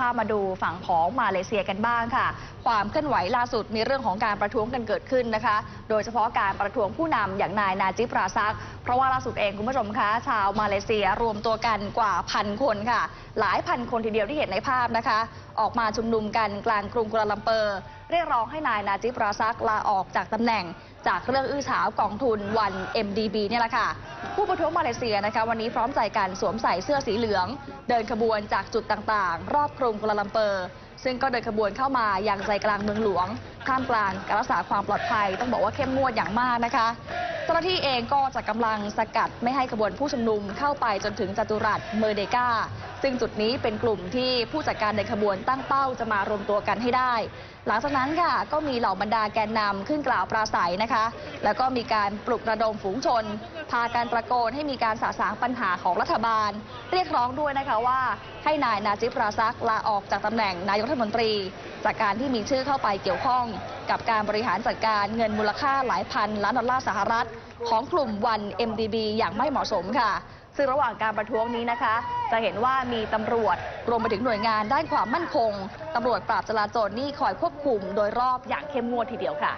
ภามาดูฝั่งของมาเลเซียกันบ้างค่ะ ความเคลื่อนไหวล่าสุดมีเรื่องของการประท้วงกันเกิดขึ้นนะคะ โดยเฉพาะการประท้วงผู้นำอย่างนายนาจิปราซัก เพราะว่าล่าสุดเองคุณผู้ชมคะชาวมาเลเซียรวมตัวกันกว่าพันคนค่ะ หลายพันคนทีเดียวที่เห็นในภาพนะคะ ออกมาชุมนุมกันกลางกรุงกัวลาลัมเปอร์ เรียกร้องให้นายนาจิปราซักลาออกจากตำแหน่ง จากเรื่องอื้อฉาวกองทุนวัน MDB เนี่ยแหละค่ะ ผู้ประท้วงมาเลเซียนะคะวันนี้พร้อมใจกันสวมใส่เสื้อสีเหลือง เดินขบวนจากจุดต่างๆ รอบกรุงกัวลาลัมเปอร์ ซึ่งก็เดินขบวนเข้ามาอยังใจกลางเมืองหลวงท่ามกลางการรักษาความปลอดภัยต้องบอกว่าเข้มงวดอย่างมากนะคะเจ้าหน้าที่เองก็จะกำลังสกัดไม่ให้ขบวนผู้ชุมนุมเข้าไปจนถึงจตุรัสเมอร์เดกา ซึ่งจุดนี้เป็นกลุ่มที่ผู้จัดการในขบวนตั้งเป้าจะมารวมตัวกันให้ได้ หลังจากนั้นค่ะก็มีเหล่าบรรดาแกนนำขึ้นกล่าวปราศัยนะคะ แล้วก็มีการปลุกระดมฝูงชน พาการตะโกนให้มีการสาสางปัญหาของรัฐบาล เรียกร้องด้วยนะคะว่าให้นายนาจิปราซักลาออกจากตำแหน่งนายกรัฐมนตรี จากการที่มีชื่อเข้าไปเกี่ยวข้อง กับการบริหารจัดการเงินมูลค่าหลายพันล้านดอลลาร์สหรัฐ ของกลุ่มวัน MDB อย่างไม่เหมาะสมค่ะ ซึ่งระหว่างการประท้วงนี้นะคะ จะเห็นว่ามีตำรวจรวมไปถึงหน่วยงานด้านความมั่นคงตำรวจปราบจราจรนี่คอยควบคุมโดยรอบอย่างเข้มงวดทีเดียวค่ะ